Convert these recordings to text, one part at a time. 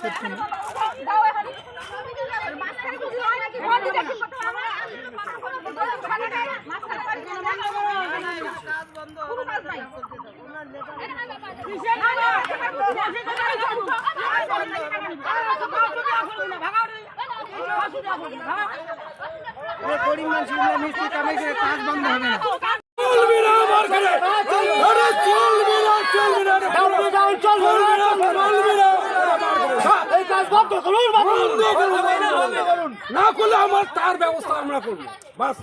কিসের জন্য গরিব মানুষ মিস্ত্রি কামাই করে কাজ বন্ধ হবে না চলবে না আমার ঘরে আরে চলবে না চলবে না চলবে না চলবে না চলবে না এই কাজ বন্ধ করুন বন্ধ করুন। না করলে আমার তার ব্যবস্থা আমরা করব। বাস।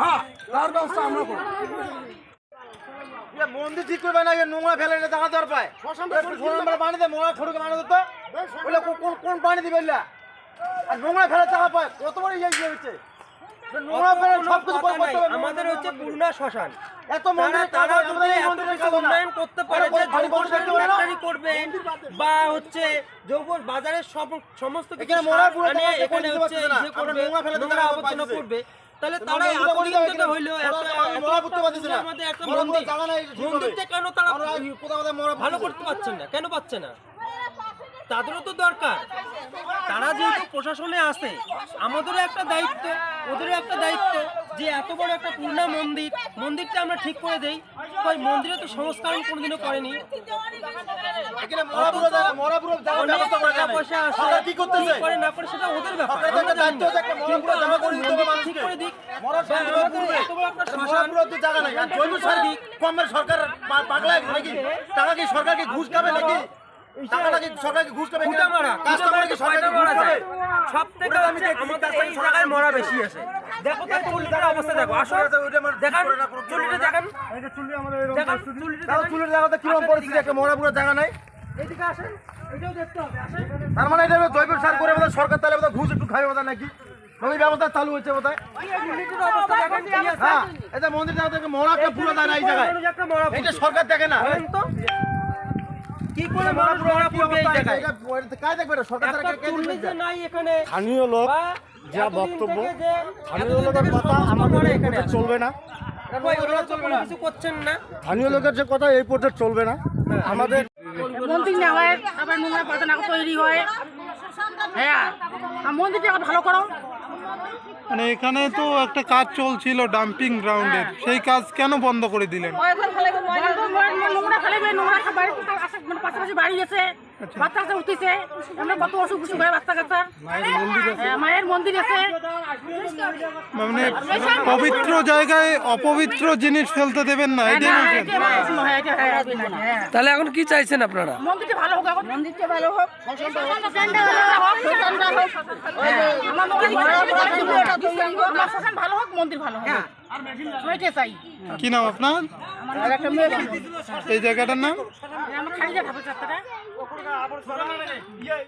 হ্যাঁ তার ব্যবস্থা আমরা করব। মন্দির ঠিক করবে না নোংরা ফেলে না দেখা দর পায়। সোনার পানি দে মোড়া খড়ুকে পানি দিত বলে কোন কোন পানি দিবে? আর নোংরা ফেলে টাকা পায়। কত বড় ইয়ে হচ্ছে নোংরা ফেলে সব কিছু করতে হবে আমাদের হচ্ছে পুরুনা শ্মশান এত তারা তারা তারা যদি এত কিছু উন্নয়ন করতে পারে যে যৌবন করবে বা হচ্ছে যৌবন বাজারের সব সমস্ত কিছু এখানে মোড়া সার পুরো আনে, জায়গাতে এখানে হচ্ছে পারছে না। ইয়ে আমরা করবে নোংরা ফেলে দিতে নোংরা পারছি আবর্জনা করবে তাহলে তারা মন্দিরটা থেকে হইল। আমাদের একটা মন্দির কোনো। মন্দিরটা তারা ভালো করতে পারছেন না কেন পাচ্ছে না তাদেরও তো দরকার। তারা যেহেতু প্রশাসনে আসে আমাদেরও একটা দায়িত্ব ওদেরও একটা দায়িত্ব যে এত বড় একটা পূর্ণা মন্দির মন্দিরটা আমরা ঠিক করে দেই। ওই মন্দিরে তো সংস্কারণ কোনোদিনও করেনি। করে না করে সেটা ওদের ব্যাপার। ঠিক করে দিক। সরকার টাকা কি সরকার কি ঘুষ খাবে নাকি? টাকাটা কি সরকার ঘুষ খাবে ফুটা মারা কাজটা করে কি সরকার কি ঘুষ খাবে সব থেকে হচ্ছে আমাদের এই জায়গায় মরা বেশি আছে। দেখো তো চুলিটার অবস্থা দেখো আসো। দেখান চুলিটা দেখান। দেখান চুলিটা চুলের জায়গাতে কীরকম পরিস্থিতি একটা মোড়া পুরো জায়গা নাই? এদিকে আসেন এটাও দেখতে হবে তার মানে এটা জৈব সার করে বোধহয় সরকার তাহলে বোধহয় ঘুষ একটু খাবে বোধহয় নাকি? নদী ব্যবস্থা চালু হয়েছে বোধহয়। হ্যাঁ এটা মন্দির জায়গা থেকে মোড়া পুরো দেয় না এই জায়গায়। মরা এটা সরকার দেখে না। তো। কি করে মানুষ মরা পড়বে এই জায়গায়? এটা দেখবে সরকার তারা কে দেখবে নাই এখানে স্থানীয় লোক যা বক্তব্য স্থানীয় লোকের কথা আমাদের এখানে? চলবে না। স্থানীয় লোকের যে কথা এই পর্যায়ে চলবে না। আমাদের মন্দির না হয় আবার নোংরা পায়খানা তৈরি হয়। হ্যাঁ আর মন্দিরটা ভালো করো। মানে এখানে তো একটা কাজ চলছিল ডাম্পিং গ্রাউন্ডের সেই কাজ কেন বন্ধ করে দিলেন নোংরা ফেলেবে নোংরা মানে পাশাপাশি বাড়ি আছে বাচ্চা কাচ্চা উঠেছে। আমরা কত অসুখ বিসুখ হয় বাচ্চা কাচ্চার হ্যাঁ, মায়ের মন্দির আছে। মানে পবিত্র জায়গায় অপবিত্র জিনিস ফেলতে দেবেন না হ্যাঁ, হয়। তাহলে এখন কি চাইছেন আপনারা? মন্দিরটা ভালো হোক এখন। মন্দিরটা ভালো হোক। শ্মশানটা হোক, শ্মশানটা হোক। আমার মন্দির- আমার শ্মশান ভালো হোক মন্দির ভালো হোক। চাই। কি নাম আপনার? আমার একটা মেয়ে এই জায়গাটার নাম? আমার খালি যা ভাবে চারটা